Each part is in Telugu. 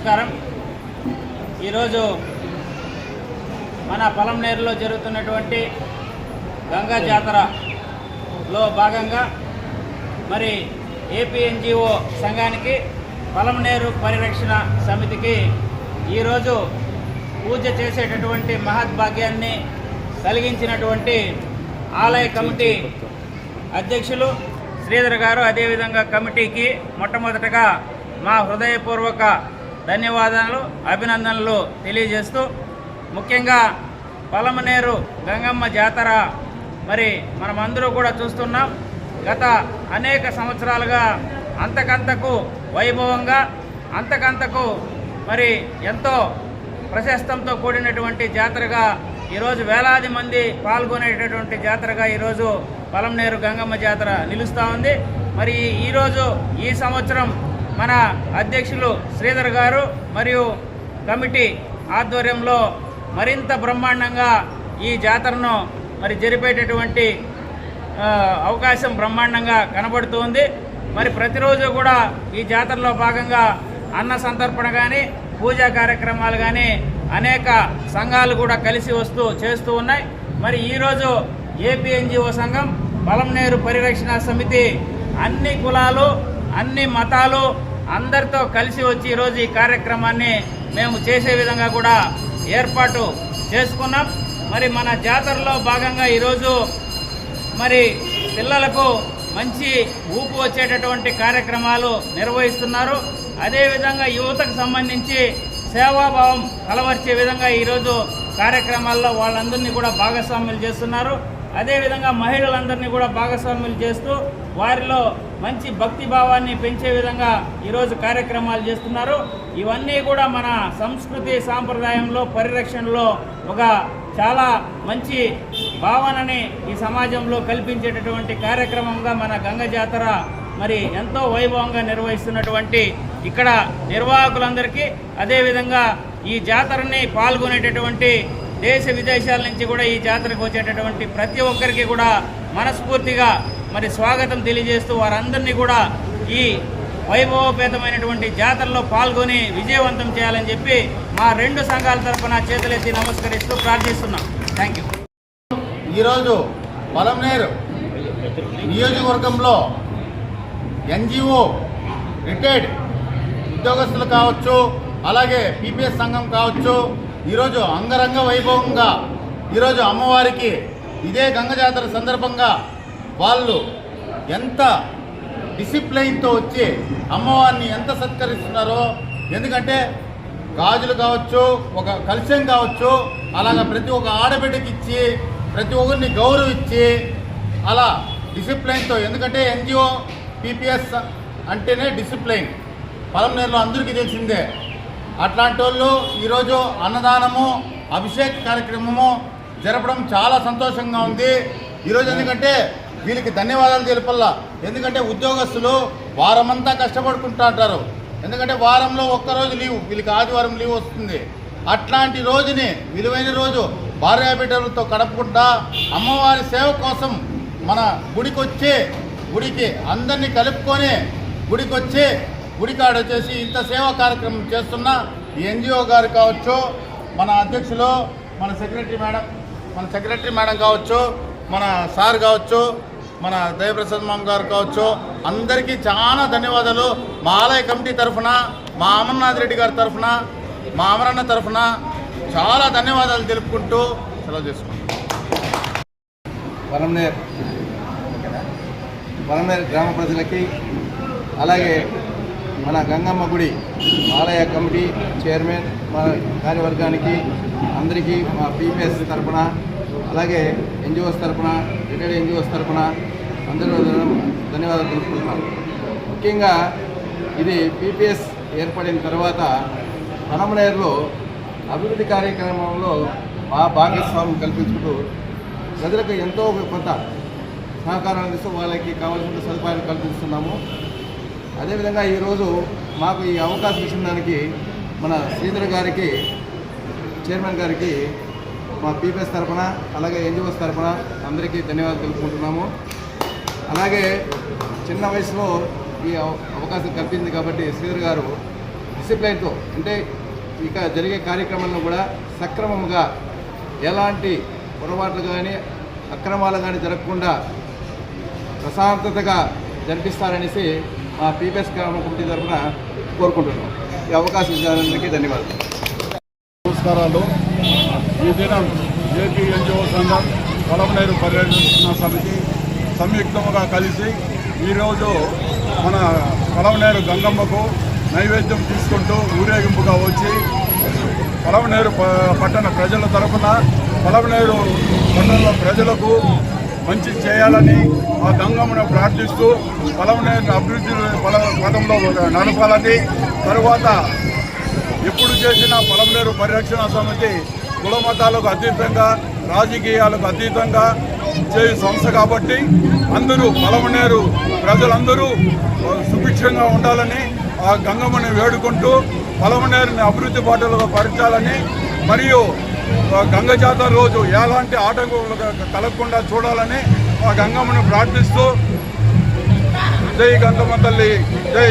నమస్కారం. ఈరోజు మన పొలంనేరులో జరుగుతున్నటువంటి గంగా జాతరలో భాగంగా మరి ఏపీఎన్జిఓ సంఘానికి పొలంనేరు పరిరక్షణ సమితికి ఈరోజు పూజ చేసేటటువంటి మహద్భాగ్యాన్ని కలిగించినటువంటి ఆలయ కమిటీ అధ్యక్షులు శ్రీధర్ గారు అదేవిధంగా కమిటీకి మొట్టమొదటగా మా హృదయపూర్వక ధన్యవాదాలు అభినందనలు తెలియజేస్తూ ముఖ్యంగా పలమనేరు గంగమ్మ జాతర మరి మనమందరూ కూడా చూస్తున్నాం. గత అనేక సంవత్సరాలుగా అంతకంతకు వైభవంగా అంతకంతకు మరి ఎంతో ప్రశస్తంతో కూడినటువంటి జాతరగా ఈరోజు వేలాది మంది పాల్గొనేటటువంటి జాతరగా ఈరోజు పలంనేరు గంగమ్మ జాతర నిలుస్తూ ఉంది. మరి ఈరోజు ఈ సంవత్సరం మన అధ్యక్షులు శ్రీధర్ గారు మరియు కమిటీ ఆధ్వర్యంలో మరింత బ్రహ్మాండంగా ఈ జాతరను మరి జరిపేటటువంటి అవకాశం బ్రహ్మాండంగా కనబడుతుంది. మరి ప్రతిరోజు కూడా ఈ జాతరలో భాగంగా అన్న సంతర్పణ కానీ పూజా కార్యక్రమాలు కానీ అనేక సంఘాలు కూడా కలిసి వస్తూ చేస్తూ ఉన్నాయి. మరి ఈరోజు ఏపీఎన్జిఓ సంఘం సంఘం బలంనేరు పరిరక్షణ సమితి అన్ని కులాలు అన్ని మతాలు అందరితో కలిసి వచ్చి ఈరోజు ఈ కార్యక్రమాన్ని మేము చేసే విధంగా కూడా ఏర్పాటు చేసుకున్నాం. మరి మన జాతరలో భాగంగా ఈరోజు మరి పిల్లలకు మంచి ఊపు వచ్చేటటువంటి కార్యక్రమాలు నిర్వహిస్తున్నారు. అదేవిధంగా యువతకు సంబంధించి సేవాభావం కలవర్చే విధంగా ఈరోజు కార్యక్రమాల్లో వాళ్ళందరినీ కూడా భాగస్వాములు చేస్తున్నారు. అదేవిధంగా మహిళలందరినీ కూడా భాగస్వాములు చేస్తూ వారిలో మంచి భక్తి భావాన్ని పెంచే విధంగా ఈరోజు కార్యక్రమాలు చేస్తున్నారు. ఇవన్నీ కూడా మన సంస్కృతి సాంప్రదాయంలో పరిరక్షణలో ఒక చాలా మంచి భావనని ఈ సమాజంలో కల్పించేటటువంటి కార్యక్రమంగా మన గంగ జాతర మరి ఎంతో వైభవంగా నిర్వహిస్తున్నటువంటి ఇక్కడ నిర్వాహకులందరికీ అదేవిధంగా ఈ జాతరని పాల్గొనేటటువంటి దేశ విదేశాల నుంచి కూడా ఈ జాతరకు వచ్చేటటువంటి ప్రతి ఒక్కరికి కూడా మనస్ఫూర్తిగా మరి స్వాగతం తెలియజేస్తూ వారందరినీ కూడా ఈ వైభవపేతమైనటువంటి జాతరలో పాల్గొని విజయవంతం చేయాలని చెప్పి మా రెండు సంఘాల తరఫున చేతులెత్తి నమస్కరిస్తూ ప్రార్థిస్తున్నాం. థ్యాంక్ యూ ఈరోజు పొలంనేరు నియోజకవర్గంలో ఎన్జిఓ రిటైర్డ్ ఉద్యోగస్తులు కావచ్చు అలాగే పీపీఎస్ సంఘం కావచ్చు ఈరోజు అంగరంగ వైభవంగా ఈరోజు అమ్మవారికి ఇదే గంగ జాతర సందర్భంగా వాళ్ళు ఎంత డిసిప్లైన్తో వచ్చి అమ్మవారిని ఎంత సత్కరిస్తున్నారో ఎందుకంటే గాజులు కావచ్చు ఒక కలుష్యం కావచ్చు అలాగ ప్రతి ఒక్క ఆడబిడ్డకి ఇచ్చి ప్రతి ఒక్కరిని గౌరవించి అలా డిసిప్లైన్తో ఎందుకంటే ఎన్జిఓ పీపీఎస్ అంటేనే డిసిప్లైన్. పొలంనేరులో అందరికీ తెలిసిందే. అట్లాంటి వాళ్ళు ఈరోజు అన్నదానము అభిషేక్ కార్యక్రమము జరపడం చాలా సంతోషంగా ఉంది. ఈరోజు ఎందుకంటే వీళ్ళకి ధన్యవాదాలు తెలుపల్లా. ఎందుకంటే ఉద్యోగస్తులు వారమంతా కష్టపడుకుంటూ ఉంటారు ఎందుకంటే వారంలో ఒక్కరోజు లీవ్ వీళ్ళకి ఆదివారం లీవ్ వస్తుంది. అట్లాంటి రోజుని విలువైన రోజు భార్యాబిడ్డలతో గడపకుండా అమ్మవారి సేవ కోసం మన గుడికి వచ్చి గుడికి అందరినీ కలుపుకొని గుడికి వచ్చి గుడికాడ వచ్చేసి ఇంత సేవా కార్యక్రమం చేస్తున్న ఎన్జిఓ గారు కావచ్చు మన అధ్యక్షులు మన సెక్రటరీ మేడం మన సెక్రటరీ మేడం కావచ్చు మన సార్ కావచ్చు మన దయప్రసాద్ మామ గారు కావచ్చు అందరికీ చాలా ధన్యవాదాలు. మా ఆలయ కమిటీ తరఫున మా అమర్నాథ్ రెడ్డి గారి తరఫున మా అమరన్న తరఫున చాలా ధన్యవాదాలు తెలుపుకుంటూ సెలవు చేసుకుంటాం వరంనేర్. వరంనేర్ గ్రామ ప్రజలకి అలాగే మన గంగమ్మ గుడి ఆలయ కమిటీ చైర్మన్ మా కార్యవర్గానికి అందరికీ మా పీపీఎస్ తరఫున అలాగే ఎన్జిఓస్ తరఫున రిటైర్డ్ ఎన్జిఓస్ తరఫున అందరూ ధన్యవాదాలు తెలుపుకుంటున్నాను ముఖ్యంగా ఇది పీపీఎస్ ఏర్పడిన తర్వాత పనమనేరులో అభివృద్ధి కార్యక్రమంలో మా భాగస్వామ్యం కల్పించుకుంటూ ప్రజలకు ఎంతో కొంత సహకారం అందిస్తూ వాళ్ళకి కావాల్సిన సదుపాయాలు కల్పిస్తున్నాము. అదేవిధంగా ఈరోజు మాకు ఈ అవకాశం ఇచ్చిన దానికి మన శ్రీధర్ గారికి చైర్మన్ గారికి మా పీపీఎస్ తరఫున అలాగే ఎన్జిఓస్ తరఫున అందరికీ ధన్యవాదాలు తెలుపుకుంటున్నాము. అలాగే చిన్న వయసులో ఈ అవ- అవకాశం కల్పింది కాబట్టి శ్రీధర్ గారు డిసిప్లైన్తో అంటే ఇక జరిగే కార్యక్రమంలో కూడా సక్రమంగా ఎలాంటి పొరపాట్లు కానీ అక్రమాలు కానీ జరగకుండా ప్రశాంతతగా జరిపిస్తారనేసి మా పీపీఎస్ గ్రామ కమిటీ తరఫున కోరుకుంటున్నాం. ఈ అవకాశం ఇచ్చినందుకు ధన్యవాదాలు. నమస్కారాలు. ఈ దినం ఏపీ ఎన్జిఓ సంఘం పొలంనేరు పర్యటన సమితి సంయుక్తముగా కలిసి ఈరోజు మన పొలంనేరు గంగమ్మకు నైవేద్యం తీసుకుంటూ ఊరేగింపుగా వచ్చి పొలంనేరు ప- పట్టణ ప్రజల తరఫున పొలంనేరు పట్టణ ప్రజలకు మంచి చేయాలని ఆ గంగమ్మను ప్రార్థిస్తూ బలమైన అభివృద్ధి పల పదంలో నడపాలని. తరువాత ఎప్పుడు చేసిన పొలంనేరు పరిరక్షణ సమితి కుల మతాలకు అతీతంగా రాజకీయాలకు అతీతంగా చే సంస్థ కాబట్టి అందరూ పొలంనేరు ప్రజలందరూ సుభిక్షంగా ఉండాలని ఆ గంగమ్మని వేడుకుంటూ పొలంనేరుని అభివృద్ధి బాటలో పరచాలని మరియు గంగ జాతర రోజు ఎలాంటి ఆటంకం కలగకుండా చూడాలని ఆ గంగమ్మని ప్రార్థిస్తూ జై గంగమ్మ తల్లి జై.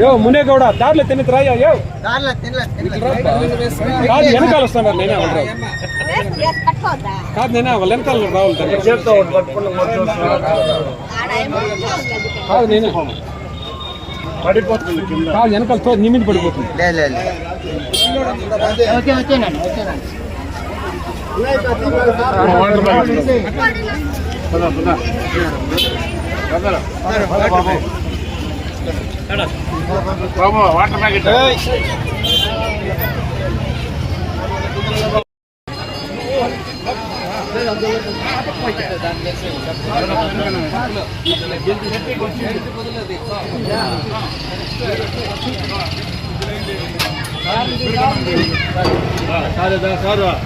యో మునేగౌడ దారిలో తిన్నదిరా యో కాదు వెనకాల వస్తున్నారు నేనే వాళ్ళు రావు కాదు నేనే వాళ్ళు వెనకాల రావాలి కాదు నేనే. పడిపోతుంది కింద. వెనకాల తో నీ మీద పడిపోతుంది. వాటర్ ప్యాకెట్ పద పద. బాబు water packet sir sir sir